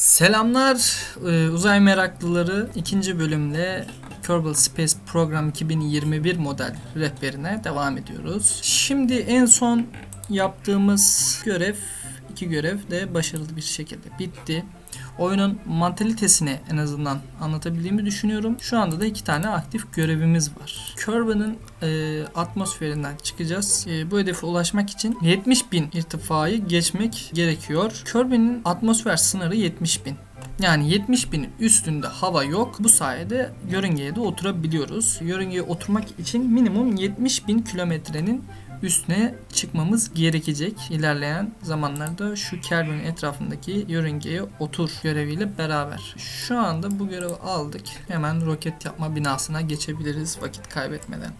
Selamlar e, uzay meraklıları ikinci bölümle Kerbal Space Program 2021 model rehberine devam ediyoruz. Şimdi en son yaptığımız görev iki görev de başarılı bir şekilde bitti. Oyunun mantalitesini en azından anlatabildiğimi düşünüyorum. Şu anda da iki tane aktif görevimiz var. Kerba'nın e, atmosferinden çıkacağız. E, bu hedefe ulaşmak için 70 bin irtifayı geçmek gerekiyor. Kerba'nın atmosfer sınırı 70 bin. Yani 70 binin üstünde hava yok. Bu sayede yörüngeye de oturabiliyoruz. Yörüngeye oturmak için minimum 70 bin kilometrenin üstüne çıkmamız gerekecek. İlerleyen zamanlarda şu Kelvin'in etrafındaki yörüngeye otur göreviyle beraber. Şu anda bu görevi aldık. Hemen roket yapma binasına geçebiliriz vakit kaybetmeden.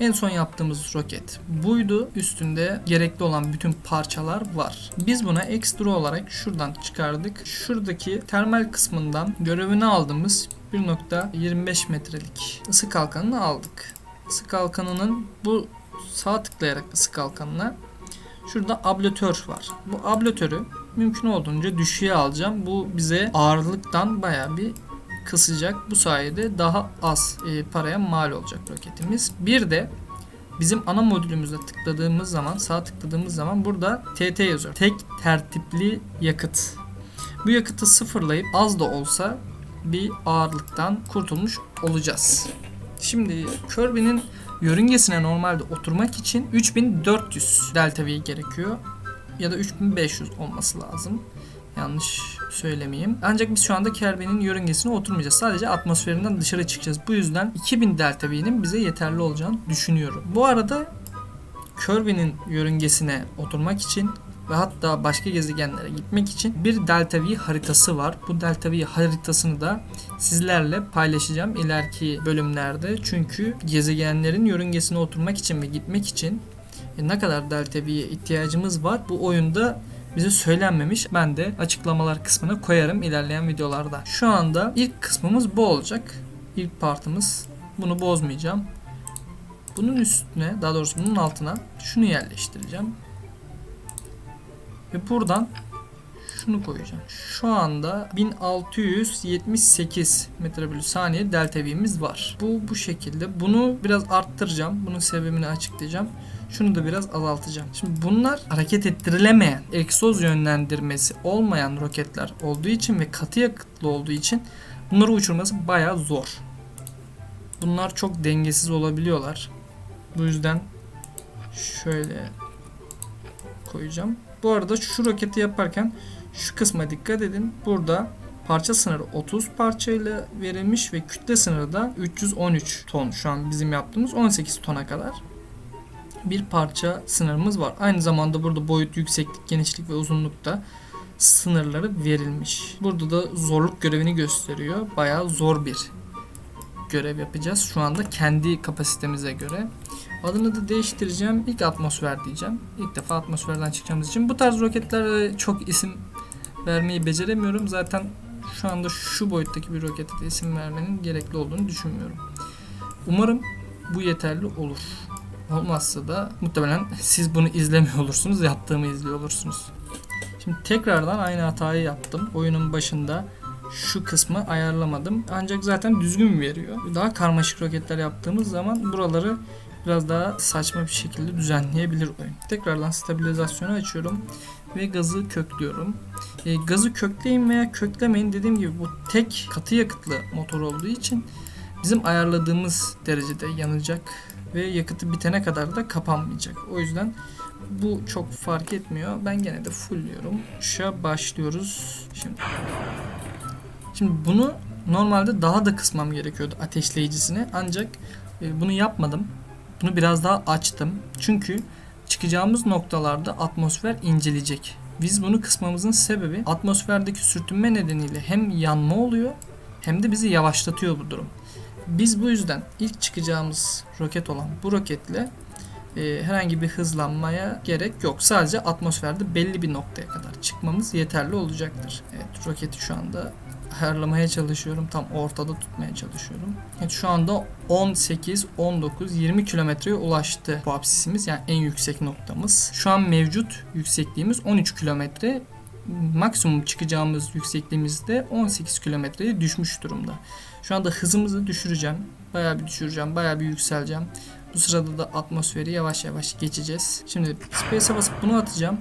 En son yaptığımız roket buydu. Üstünde gerekli olan bütün parçalar var. Biz buna ekstra olarak şuradan çıkardık. Şuradaki termal kısmından görevini aldığımız 1.25 metrelik ısı kalkanını aldık. Isı kalkanının bu sağ tıklayarak ısı kalkanına şurada ablatör var. Bu ablatörü mümkün olduğunca düşüğe alacağım. Bu bize ağırlıktan baya bir kısacak. Bu sayede daha az e, paraya mal olacak roketimiz. Bir de bizim ana modülümüzde tıkladığımız zaman sağ tıkladığımız zaman burada TT yazıyor. Tek tertipli yakıt. Bu yakıtı sıfırlayıp az da olsa bir ağırlıktan kurtulmuş olacağız. Şimdi Kirby'nin yörüngesine normalde oturmak için 3400 delta V gerekiyor. Ya da 3500 olması lazım. Yanlış söylemeyeyim. Ancak biz şu anda Kirby'nin yörüngesine oturmayacağız. Sadece atmosferinden dışarı çıkacağız. Bu yüzden 2000 delta V'nin bize yeterli olacağını düşünüyorum. Bu arada Kirby'nin yörüngesine oturmak için ve hatta başka gezegenlere gitmek için bir Delta V haritası var. Bu Delta V haritasını da sizlerle paylaşacağım ileriki bölümlerde. Çünkü gezegenlerin yörüngesine oturmak için ve gitmek için e, ne kadar Delta V'ye ihtiyacımız var bu oyunda bize söylenmemiş. Ben de açıklamalar kısmına koyarım ilerleyen videolarda. Şu anda ilk kısmımız bu olacak. İlk partımız. Bunu bozmayacağım. Bunun üstüne, daha doğrusu bunun altına şunu yerleştireceğim. Ve buradan şunu koyacağım. Şu anda 1678 metre bölü saniye delta V'miz var. Bu bu şekilde. Bunu biraz arttıracağım. Bunun sebebini açıklayacağım. Şunu da biraz azaltacağım. Şimdi bunlar hareket ettirilemeyen, egzoz yönlendirmesi olmayan roketler olduğu için ve katı yakıtlı olduğu için bunları uçurması bayağı zor. Bunlar çok dengesiz olabiliyorlar. Bu yüzden şöyle koyacağım. Bu arada şu roketi yaparken şu kısma dikkat edin. Burada parça sınırı 30 parçayla verilmiş ve kütle sınırı da 313 ton. Şu an bizim yaptığımız 18 tona kadar bir parça sınırımız var. Aynı zamanda burada boyut, yükseklik, genişlik ve uzunlukta sınırları verilmiş. Burada da zorluk görevini gösteriyor. Bayağı zor bir görev yapacağız. Şu anda kendi kapasitemize göre. Adını da değiştireceğim. İlk atmosfer diyeceğim. İlk defa atmosferden çıkacağımız için. Bu tarz roketlere çok isim vermeyi beceremiyorum. Zaten şu anda şu boyuttaki bir rokete de isim vermenin gerekli olduğunu düşünmüyorum. Umarım bu yeterli olur. Olmazsa da muhtemelen siz bunu izlemiyor olursunuz, yaptığımı izliyor olursunuz. Şimdi tekrardan aynı hatayı yaptım. Oyunun başında şu kısmı ayarlamadım. Ancak zaten düzgün veriyor. Daha karmaşık roketler yaptığımız zaman buraları biraz daha saçma bir şekilde düzenleyebilir oyun. Tekrardan stabilizasyonu açıyorum ve gazı köklüyorum. E, gazı kökleyin veya köklemeyin dediğim gibi bu tek katı yakıtlı motor olduğu için bizim ayarladığımız derecede yanacak ve yakıtı bitene kadar da kapanmayacak. O yüzden bu çok fark etmiyor. Ben gene de fullliyorum. Şu başlıyoruz. Şimdi Şimdi bunu normalde daha da kısmam gerekiyordu ateşleyicisini. Ancak e, bunu yapmadım. Bunu biraz daha açtım. Çünkü çıkacağımız noktalarda atmosfer inceleyecek. Biz bunu kısmamızın sebebi atmosferdeki sürtünme nedeniyle hem yanma oluyor hem de bizi yavaşlatıyor bu durum. Biz bu yüzden ilk çıkacağımız roket olan bu roketle e, herhangi bir hızlanmaya gerek yok. Sadece atmosferde belli bir noktaya kadar çıkmamız yeterli olacaktır. Evet roketi şu anda ayarlamaya çalışıyorum. Tam ortada tutmaya çalışıyorum. Evet, şu anda 18, 19, 20 kilometreye ulaştı bu absisimiz. Yani en yüksek noktamız. Şu an mevcut yüksekliğimiz 13 kilometre maksimum çıkacağımız yüksekliğimizde 18 kilometreye düşmüş durumda. Şu anda hızımızı düşüreceğim. Bayağı bir düşüreceğim. Bayağı bir yükseleceğim. Bu sırada da atmosferi yavaş yavaş geçeceğiz. Şimdi space'e basıp bunu atacağım.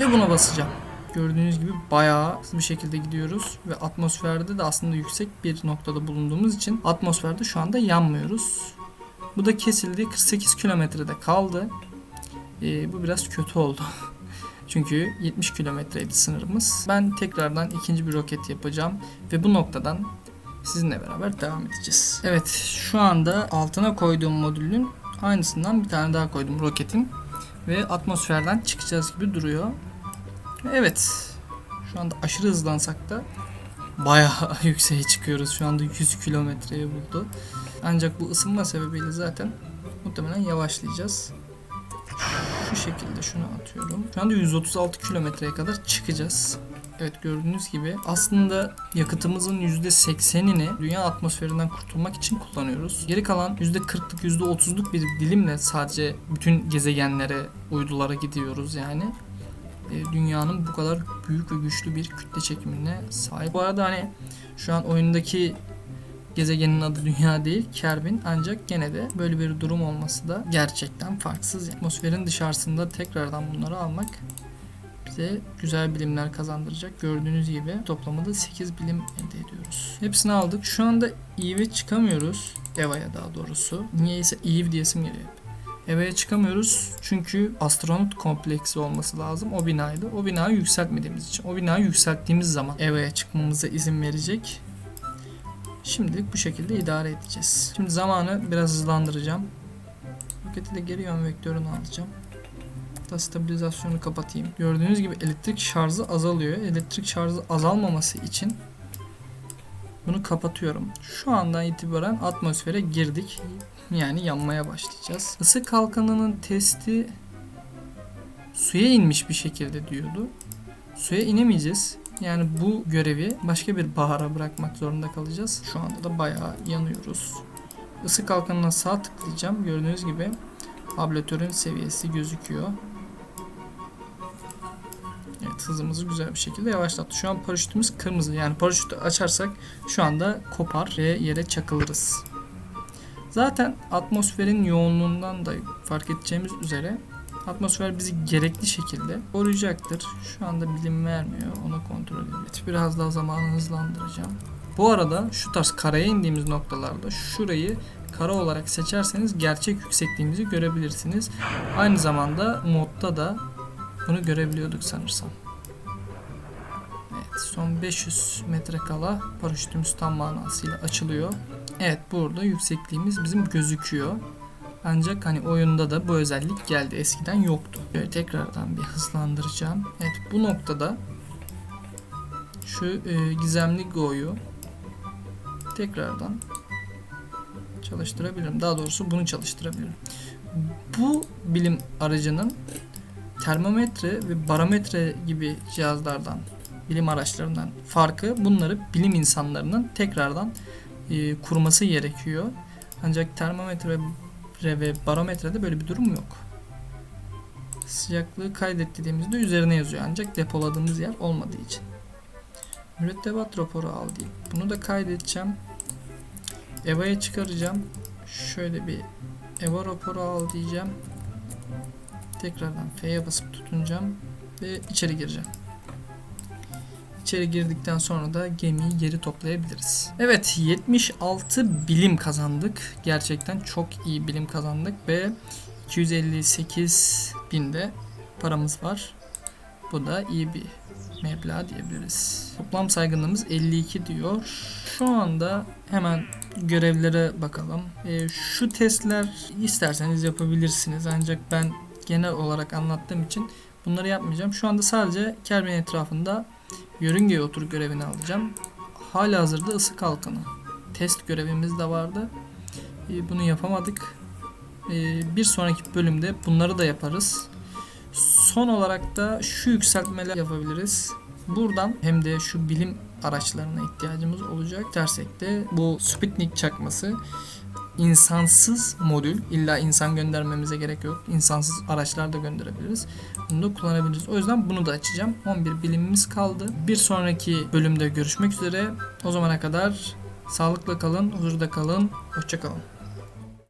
Ve buna basacağım. Gördüğünüz gibi bayağı hızlı bir şekilde gidiyoruz ve atmosferde de aslında yüksek bir noktada bulunduğumuz için atmosferde şu anda yanmıyoruz. Bu da kesildi. 48 kilometrede kaldı. Ee, bu biraz kötü oldu. Çünkü 70 kilometreydi sınırımız. Ben tekrardan ikinci bir roket yapacağım ve bu noktadan sizinle beraber devam edeceğiz. Evet şu anda altına koyduğum modülün aynısından bir tane daha koydum roketin ve atmosferden çıkacağız gibi duruyor. Evet şu anda aşırı hızlansak da bayağı yükseğe çıkıyoruz. Şu anda 100 kilometreye buldu. Ancak bu ısınma sebebiyle zaten muhtemelen yavaşlayacağız. Şu şekilde şunu atıyorum. Şu anda 136 kilometreye kadar çıkacağız. Evet gördüğünüz gibi aslında yakıtımızın %80'ini dünya atmosferinden kurtulmak için kullanıyoruz. Geri kalan %40'lık %30'luk bir dilimle sadece bütün gezegenlere, uydulara gidiyoruz yani. E, Dünyanın bu kadar büyük ve güçlü bir kütle çekimine sahip. Bu arada hani şu an oyundaki gezegenin adı Dünya değil, Kerbin ancak gene de böyle bir durum olması da gerçekten farksız. Atmosferin dışarısında tekrardan bunları almak bize güzel bilimler kazandıracak. Gördüğünüz gibi toplamda 8 bilim elde ediyoruz. Hepsini aldık. Şu anda Eve'e çıkamıyoruz. Eva'ya daha doğrusu. Niyeyse Eve diyesim geliyor Eva'ya çıkamıyoruz çünkü astronot kompleksi olması lazım. O binaydı. O binayı yükseltmediğimiz için. O binayı yükselttiğimiz zaman Eva'ya çıkmamıza izin verecek. Şimdilik bu şekilde idare edeceğiz. Şimdi zamanı biraz hızlandıracağım. Roketi de geri yön vektörünü alacağım. Hatta stabilizasyonu kapatayım. Gördüğünüz gibi elektrik şarjı azalıyor. Elektrik şarjı azalmaması için bunu kapatıyorum. Şu andan itibaren atmosfere girdik. Yani yanmaya başlayacağız. Isı kalkanının testi suya inmiş bir şekilde diyordu. Suya inemeyeceğiz. Yani bu görevi başka bir bahara bırakmak zorunda kalacağız. Şu anda da bayağı yanıyoruz. Isı kalkanına sağ tıklayacağım. Gördüğünüz gibi ablatörün seviyesi gözüküyor. Evet hızımızı güzel bir şekilde yavaşlattı. Şu an paraşütümüz kırmızı. Yani paraşütü açarsak şu anda kopar ve yere çakılırız. Zaten atmosferin yoğunluğundan da fark edeceğimiz üzere atmosfer bizi gerekli şekilde koruyacaktır. Şu anda bilim vermiyor. Onu kontrol edeceğiz. Biraz daha zamanı hızlandıracağım. Bu arada şu tarz karaya indiğimiz noktalarda şurayı kara olarak seçerseniz gerçek yüksekliğimizi görebilirsiniz. Aynı zamanda modda da bunu görebiliyorduk sanırsam. Evet son 500 metre kala paraşütümüz tam manasıyla açılıyor. Evet burada yüksekliğimiz bizim gözüküyor. Ancak hani oyunda da bu özellik geldi. Eskiden yoktu. Böyle tekrardan bir hızlandıracağım. Evet bu noktada şu e, gizemli Go'yu tekrardan çalıştırabilirim. Daha doğrusu bunu çalıştırabilirim. Bu bilim aracının termometre ve barometre gibi cihazlardan, bilim araçlarından farkı bunları bilim insanlarının tekrardan e, kurması gerekiyor. Ancak termometre ve barometrede böyle bir durum yok. Sıcaklığı kaydet dediğimizde üzerine yazıyor ancak depoladığımız yer olmadığı için. Mürettebat raporu al deyip bunu da kaydedeceğim. EVA'ya çıkaracağım. Şöyle bir EVA raporu al diyeceğim. Tekrardan F'ye basıp tutunacağım ve içeri gireceğim. İçeri girdikten sonra da gemiyi geri toplayabiliriz. Evet 76 bilim kazandık. Gerçekten çok iyi bilim kazandık ve 258 binde paramız var. Bu da iyi bir meblağ diyebiliriz. Toplam saygınlığımız 52 diyor. Şu anda hemen görevlere bakalım. E, şu testler isterseniz yapabilirsiniz. Ancak ben genel olarak anlattığım için bunları yapmayacağım. Şu anda sadece Kerbin etrafında yörüngeye otur görevini alacağım. Hala hazırda ısı kalkanı. Test görevimiz de vardı. E, bunu yapamadık. E, bir sonraki bölümde bunları da yaparız. Son olarak da şu yükseltmeler yapabiliriz. Buradan hem de şu bilim araçlarına ihtiyacımız olacak dersek de bu Sputnik çakması insansız modül. İlla insan göndermemize gerek yok. İnsansız araçlar da gönderebiliriz. Bunu da kullanabiliriz. O yüzden bunu da açacağım. 11 bilimimiz kaldı. Bir sonraki bölümde görüşmek üzere. O zamana kadar sağlıkla kalın, huzurda kalın. Hoşçakalın.